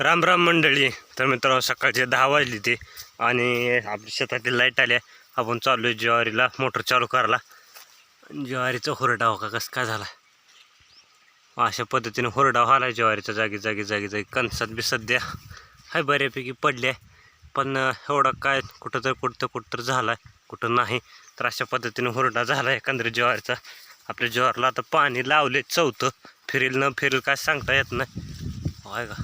राम राम मंडळी. तर मित्रांनो सकाळचे दहा वाजली ते आणि आपल्या शेतातील लाइट आल्या. आपण चाललो आहे ज्वारीला मोटर चालू करायला. ज्वारीचा हुरडा हो का? कसं काय झाला? अशा पद्धतीने हो आला आहे ज्वारीचा. जागी जागी जागी जागी. कणसात बी सध्या हाय बऱ्यापैकी पडले पण एवढा काय कुठं तर कुठं तर कुठं तर झाला. आहे कुठं नाही. तर अशा पद्धतीने हुरडा झाला आहे एकंदरीत ज्वारीचा. आपल्या ज्वारला आता पाणी लावले चौथं. फिरेल न फिरेल काय सांगता येत नाही. होय का?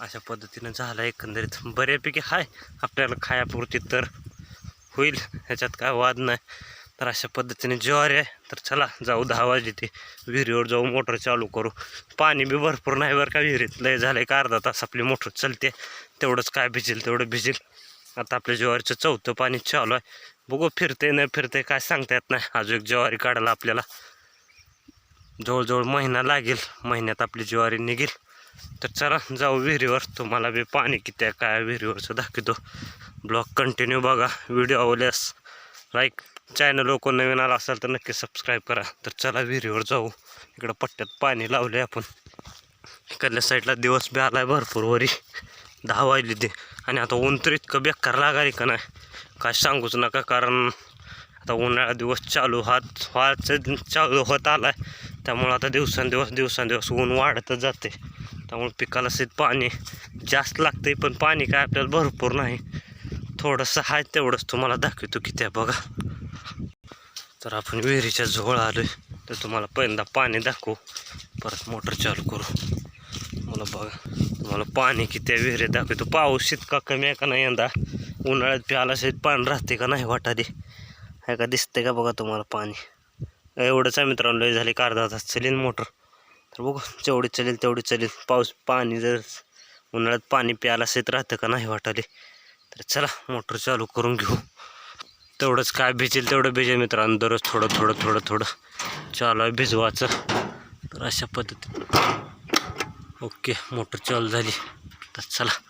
अशा पद्धतीनं झालं एकंदरीत. बऱ्यापैकी हाय. आपल्याला खायापुरती तर होईल. ह्याच्यात काय वाद नाही. तर अशा पद्धतीने ज्वारी आहे. तर चला जाऊ दहा वाजे ते. विहिरीवर जाऊ मोटर चालू करू. पाणी बी भरपूर नाही बरं का विहिरीत. लय झालं एक अर्धा तास आपली मोटर चालते. तेवढंच काय भिजेल तेवढं भिजेल. आता आपल्या ज्वारीचं चौथं पाणी चालू आहे. बघू फिरते नाही फिरते काय सांगता येत नाही. अजून एक ज्वारी काढायला आपल्याला जवळजवळ महिना लागेल. महिन्यात आपली ज्वारी निघेल. तर चला जाऊ विहिरीवर. तुम्हाला बी पाणी किती आहे काय विहिरीवरचं दाखवतो. ब्लॉग कंटिन्यू बघा व्हिडिओ आवडल्यास लाईक चॅनल कोण नवीन आला असेल तर नक्की सबस्क्राईब करा. तर चला विहिरीवर जाऊ. इकडं पट्ट्यात पाणी लावले आपण. इकडल्या साईडला दिवस बी आला आहे भरपूर वरी. दहा वाजली ते. आणि आता ऊन तर इतकं बेकार लागाय का नाही? काय सांगूच नका कारण आता उन्हाळा दिवस चालू हात व्हायचं चालू होत आला आहे त्यामुळं आता दिवसांदिवस दिवसांदिवस ऊन वाढतच जाते. त्यामुळे पिकाला सीत पाणी जास्त लागते पण पाणी काय आपल्याला भरपूर नाही. थोडंसं आहे तेवढंच तुम्हाला दाखवतो की त्या बघा. तर आपण विहिरीच्या जवळ आलो आहे तर तुम्हाला पहिल्यांदा पाणी दाखवू. परत मोटर चालू करू. मला बघा तुम्हाला पाणी किती आहे विहिरीत दाखवतो. पाऊस इतका कमी आहे का नाही यंदा? उन्हाळ्यात प्याला शेत पाणी राहते का नाही वाटादी आहे का? दिसते का बघा तुम्हाला पाणी? एवढंच आहे मित्रांनो लय झाले अर्धा तास. चलीन मोटर. तर बघू जेवढी चलेल तेवढी चलेल. पाऊस पाणी जर उन्हाळ्यात पाणी प्यायला असेल राहतं का नाही वाटाले तर चला मोटर चालू करून घेऊ. तेवढंच काय भिजेल तेवढं भिजेल मित्रांनो. दररोज थोडं थोडं थोडं थोडं चालू आहे भिजवायचं. तर अशा पद्धतीने ओके मोटर चालू झाली. तर चला.